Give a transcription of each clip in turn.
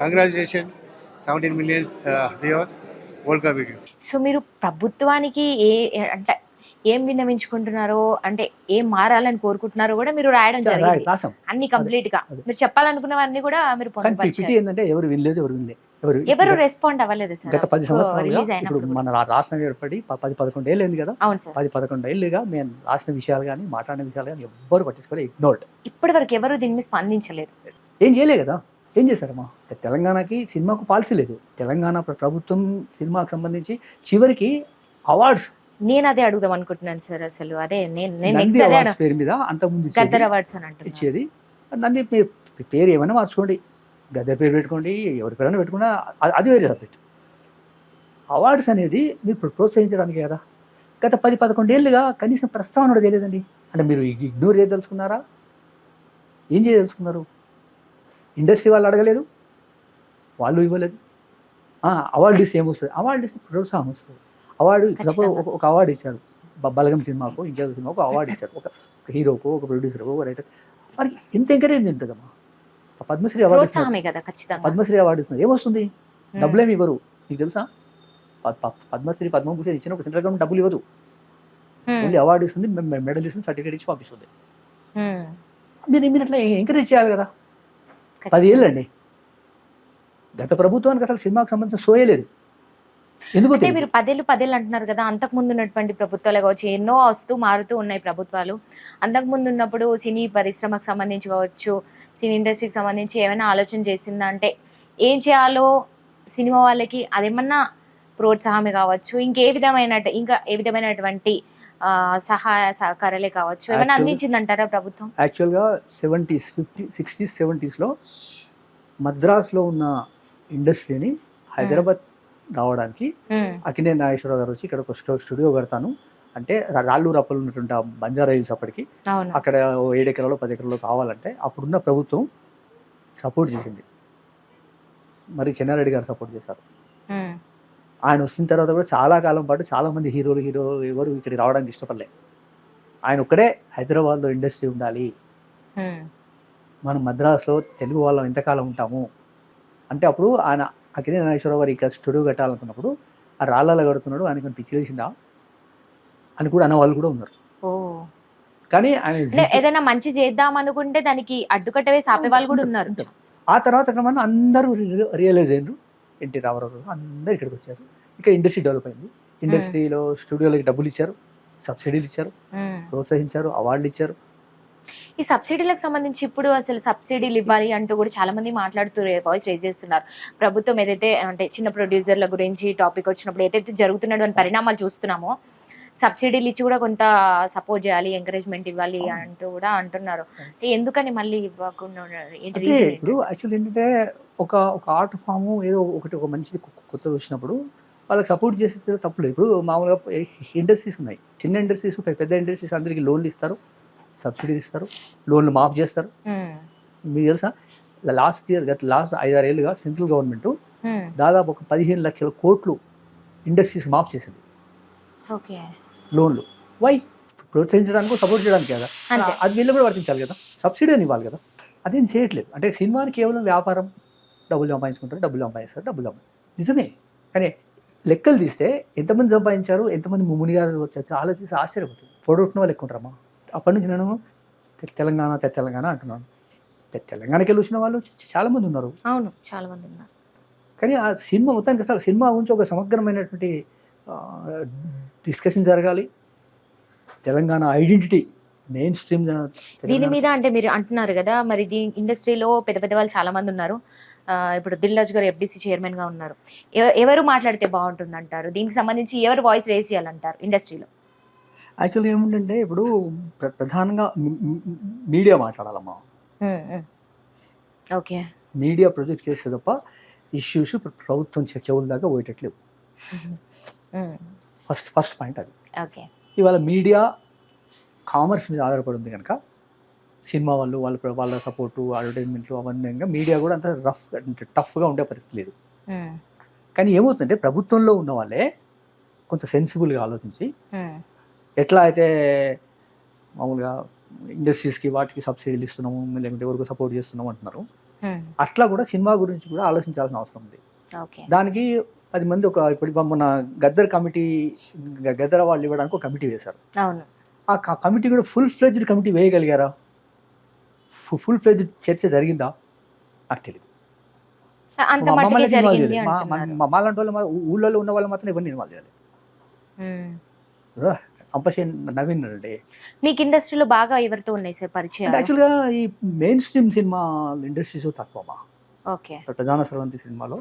Congratulation seventeen millions viewers world cup video so మీరు ప్రభుత్వానికి ఏ అంటే ఏం విన్నవించుకుంటున్నారో అంటే ఏం మారాలని కోరుకుంటున్నారో కూడా మీరు రాయడం జరిగింది. అన్ని కంప్లీట్గా. మీరు చెప్పాలనుకున్నవన్నీ కూడా మీరు పొందుపరిచారు. ఏంటంటే ఎవరు వినలేదు ఎవరు వినలేదు ఎవరు ఎవరు రెస్పాండ్ అవ్వలేదు సార్ గత పది సంవత్సరాలుగా రిలీజ్ ఇప్పుడు అయినప్పుడు. మన రాష్ట్రం ఏర్పడి పది పదకొండు ఏళ్ళు అయింది కదా? అవును సార్. పది పదకొండు ఏళ్ళుగా మేము రాసిన విషయాలు కానీ మాట్లాడిన విషయాలు కానీ ఎవ్వరు పట్టించుకోలేదు ఇగ్నోర్డ్ ఇప్పటి వరకు ఎవరు దీని మీద స్పందించలేదు. ఏం చేయలే కదా? ఏం చేశారమ్మా? తెలంగాణకి సినిమాకు పాలసీ లేదు. తెలంగాణ ప్ర- ప్రభుత్వం సినిమాకు సంబంధించి చివరికి అవార్డ్స్. నేను అదే అడుగుదాం అనుకుంటున్నాను సార్ అసలు. అదే నేను పేరు మీద అంతకుముందు. గద్దర్ అవార్డ్స్ అని అంటున్నాను ఇచ్చేది. నంది మీరు పేరు ఏమైనా మార్చుకోండి. గద్దె పేరు పెట్టుకోండి ఎవరి పేరైనా పెట్టుకున్నా అది- వేరే సబ్జెక్ట్. అవార్డ్స్ అనేది మీరు ప్ర- ప్రోత్సహించడానికి కదా. గత పది పదకొండు ఏళ్ళుగా కనీసం ప్రస్తావన కూడా తెలియదండి అంటే మీరు ఇగ్నోర్ చేయదలుచుకున్నారా? ఏం చేయదలుచుకున్నారు? ఇండస్ట్రీ వాళ్ళు అడగలేదు వాళ్ళు ఇవ్వలేదు. అవార్డు ఇస్తే ఏమొస్తుంది? అవార్డు ఇస్తే ప్రోత్సాహం వస్తుంది. అవార్డు. ఒక- ఒక అవార్డు ఇచ్చారు. బలగం సినిమాకు ఇంకేదో సినిమాకు అవార్డు ఇచ్చారు. ఒక హీరోకు ఒక ప్రొడ్యూసర్కు ఒక రైటర్ వారికి ఎంత ఎంకరేజ్మెంట్ ఉంటుందమ్మా? పద్మశ్రీ అవార్డు పద్మశ్రీ అవార్డు ఇస్తున్నారు. ఏమొస్తుంది? ఉమ్. డబ్బులేమి ఇవ్వరు. నీకు తెలుసా? పద్మశ్రీ పద్మభూషణ్ ఇచ్చిన ఒక సెంట్రల్ గవర్నమెంట్ డబ్బులు ఇవ్వదు. ఓన్లీ అవార్డు ఇస్తుంది మెడల్ ఇస్తుంది సర్టిఫికేట్ ఇచ్చి పంపిస్తుంది. మీరు మీరు అట్లా ఎంకరేజ్ చేయాలి కదా. పది ఏళ్ళండి గత ప్రభుత్వానికి అసలు సినిమాకి సంబంధించిన సోయే లేదు. ఎందుకో అంటే తెలియదు. మీరు పదేళ్ళు పదేళ్ళు అంటున్నారు కదా అంతకు ముందు ఉన్నటువంటి ప్రభుత్వాలే కావచ్చు ఎన్నో వస్తూ మారుతూ ఉన్నాయి ప్రభుత్వాలు. అంతకు ముందు ఉన్నప్పుడు సినీ పరిశ్రమకు సంబంధించి కావచ్చు సినీ ఇండస్ట్రీకి సంబంధించి ఏమైనా ఆలోచన చేసిందా అంటే ఏం చేయాలో సినిమా వాళ్ళకి అదేమన్నా ప్రోత్సాహమే కావచ్చు ఇంకే విధమైన ఇంకా ఏ విధమైనటువంటి సహాయ సహకారాలే కావచ్చు. ఏమైనా Actually- అందించిందంటారా ప్రభుత్వం? యాక్చువల్గా సెవెంటీస్ ఫిఫ్టీ సిక్స్టీస్ సెవెంటీస్లో మద్రాస్లో ఉన్న ఇండస్ట్రీని హైదరాబాద్ రావడానికి అకినే నాగేశ్వరరావు గారు వచ్చి ఇక్కడ ఒక స్టూ- స్టూడియో కడతాను. అంటే రాళ్ళు రప్పలు ఉన్నటువంటి ఆ బంజారా హిల్స్ అప్పటికి అక్కడ ఏడు ఎకరాలు పది ఎకరాలు కావాలంటే అప్పుడున్న ప్రభుత్వం సపోర్ట్ చేసింది. మరి చెన్నారెడ్డి గారు సపోర్ట్ చేశారు. ఆయన వచ్చిన తర్వాత కూడా చాలా కాలం పాటు చాలా మంది హీరోలు హీరో ఎవరు ఇక్కడికి రావడానికి ఇష్టపడలే ఆయన ఒక్కడే హైదరాబాద్లో ఇండస్ట్రీ ఉండాలి. మనం మద్రాసులో తెలుగు వాళ్ళం ఎంతకాలం ఉంటాము? అంటే అప్పుడు ఆయన అకినే నాగేశ్వరరావు గారు ఇక్కడ స్టూడియో కట్టాలనుకున్నప్పుడు ఆ రాళ్ళలో కడుతున్నాడు ఆయనకు పిచ్చి లేచిందా? అని కూడా అన్న వాళ్ళు కూడా ఉన్నారు. కానీ ఆయన ఏదైనా మంచి చేద్దాం అనుకుంటే దానికి అడ్డుకట్ట వేసి ఆపే వాళ్ళు కూడా ఉన్నారు. ఆ తర్వాత అందరూ రియలైజ్ అయ్యారు ఎన్టీ రామారావు అందరు ఇక్కడికి వచ్చారు. ఇక్కడ ఇండస్ట్రీ డెవలప్ అయింది. ఇండస్ట్రీలో స్టూడియోలకి డబ్బులు ఇచ్చారు సబ్సిడీలు ఇచ్చారు. ప్రోత్సహించారు అవార్డులు ఇచ్చారు. ఈ సబ్సిడీలకు సంబంధించి ఇప్పుడు అసలు సబ్సిడీలు ఇవ్వాలి అంటూ కూడా చాలా మంది మాట్లాడుతూ వాయిస్ రేజ్ చేస్తున్నారు. ప్రభుత్వం ఏదైతే అంటే చిన్న ప్రొడ్యూసర్ల గురించి టాపిక్ వచ్చినప్పుడు ఏదైతే జరుగుతున్నటువంటి పరిణామాలు చూస్తున్నామో సబ్సిడీలు ఇచ్చి కూడా కొంత సపోర్ట్ చేయాలి ఎంకరేజ్మెంట్ ఇవ్వాలి. అంటూ కూడా అంటున్నారు. అంటే ఎందుకని మళ్ళీ ఇవ్వకుండా ఇప్పుడు? యాక్చువల్ ఏంటంటే ఒక ఒక ఆర్ట్ ఫామ్ ఏదో ఒకటి ఒక మంచిది కొత్తది వచ్చినప్పుడు వాళ్ళకి సపోర్ట్ చేసే తప్పులేదు. ఇప్పుడు మామూలుగా ఇండస్ట్రీస్ ఉన్నాయి. చిన్న ఇండస్ట్రీస్ పెద్ద ఇండస్ట్రీస్ అందరికీ లోన్లు ఇస్తారు సబ్సిడీలు ఇస్తారు లోన్లు మాఫ్ చేస్తారు. మీకు తెలుసా? లాస్ట్ ఇయర్ గత లాస్ట్ ఐదారు ఏళ్ళుగా సెంట్రల్ గవర్నమెంట్ దాదాపు ఒక పదిహేను లక్షల కోట్లు ఇండస్ట్రీస్ మాఫ్ చేసింది. లోన్లు. వై? ప్రోత్సహించడానికి సపోర్ట్ చేయడానికి కదా? అది వీళ్ళు కూడా వర్తించాలి కదా? సబ్సిడీ అని ఇవ్వాలి కదా? అదేం చేయట్లేదు. అంటే సినిమాని కేవలం వ్యాపారం డబ్బులు సంపాదించుకుంటారు డబ్బులు సంపాదిస్తారు డబ్బులు సంపాదిస్తారు. నిజమే. కానీ లెక్కలు తీస్తే ఎంతమంది సంపాదించారు ఎంతమంది మునిగారు వచ్చారు ఆలోచిస్తే ఆశ్చర్యపోతుంది పొడగొట్టిన వాళ్ళు ఎక్కువ ఉంటారమ్మా. అప్పటి నుంచి నేను తెలంగాణ తె- తెలంగాణ అంటున్నాను. తె- తెలంగాణకి వెళ్ళి వచ్చిన వాళ్ళు చ- చాలా మంది ఉన్నారు. అవును చాలా మంది ఉన్నారు. కానీ ఆ సినిమా మొత్తానికి అసలు సినిమా గురించి ఒక సమగ్రమైనటువంటి డిస్కషన్ జరగాలి. తెలంగాణ ఐడెంటిటీ మెయిన్ స్ట్రీమ్ దీని మీద అంటే మీరు అంటున్నారు కదా మరి దీని ఇండస్ట్రీలో పెద్ద పెద్ద వాళ్ళు చాలా మంది ఉన్నారు. ఇప్పుడు దిల్ రాజు గారు ఎఫ్డిసి చైర్మన్గా ఉన్నారు. ఎవ- ఎవరు మాట్లాడితే బాగుంటుంది అంటారు దీనికి సంబంధించి ఎవరు వాయిస్ రేస్ చేయాలంటారు ఇండస్ట్రీలో? యాక్చువల్గా ఏముందంటే ఇప్పుడు ప్ర- ప్రధానంగా మీడియా మాట్లాడాలమ్మా. ఓకే. మీడియా ప్రొజెక్ట్ చేస్తే తప్ప ఇష్యూస్ ప్రభుత్వం చెవుల దాకా పోయేటట్లేవు. ఫస్ట్ ఫస్ట్ పాయింట్ అది. ఓకే. ఇవాళ మీడియా కామర్స్ మీద ఆధారపడి ఉంది కనుక సినిమా వాళ్ళు వాళ్ళ వాళ్ళ సపోర్టు అడ్వర్టైజ్మెంట్లు అవన్నీ మీడియా కూడా అంత రఫ్ అంటే టఫ్గా ఉండే పరిస్థితి లేదు. కానీ ఏమవుతుందంటే ప్రభుత్వంలో ఉన్న వాళ్ళే కొంత సెన్సిబుల్గా ఆలోచించి ఎట్లా అయితే మామూలుగా ఇండస్ట్రీస్కి వాటికి సబ్సిడీలు ఇస్తున్నాము లేకుంటే ఎవరికి సపోర్ట్ చేస్తున్నాము అంటున్నారు. అట్లా కూడా సినిమా గురించి కూడా ఆలోచించాల్సిన అవసరం ఉంది. దానికి పది మంది ఒక ఇప్పుడు మన గద్దర్ కమిటీ గద్దర్ వాళ్ళు ఇవ్వడానికి ఒక కమిటీ వేశారు. అవును. ఆ కమిటీ కూడా ఫుల్ ఫ్లెడ్జ్డ్ కమిటీ వేయగలిగారా? ఫుల్ ఫ్లెడ్జ్డ్ చర్చ జరిగిందా? నాకు తెలియదు మాలాంటి వాళ్ళు ఊళ్ళో ఉన్న వాళ్ళు మాత్రం ఇవన్నీ ఇన్వాల్వ్ చేయాలి నవీన్ అండి మీకు ఇండస్ట్రీలో బాగా ఎవరితో ఉన్నాయి సార్ పరిచయం యాక్చువల్గా ఈ మెయిన్ స్ట్రీమ్ సినిమా ఇండస్ట్రీస్ తక్కువ ఓకే. ప్రధాన స్రవంతి సినిమాలో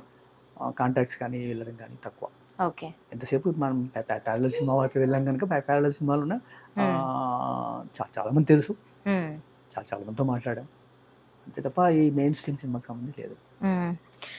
కాంటాక్ట్స్ కానీ వెళ్ళడం కానీ తక్కువ. ఓకే. ఎంతసేపు మనం ప్యారల సినిమా వైపు వెళ్ళాం కనుక ప్యారల సినిమాలో ఉన్న చాలా మంది తెలుసు. చాలా చాలా మందితో మాట్లాడాం. అంతే తప్ప ఈ మెయిన్ స్ట్రీమ్ సినిమాకి సంబంధం లేదు.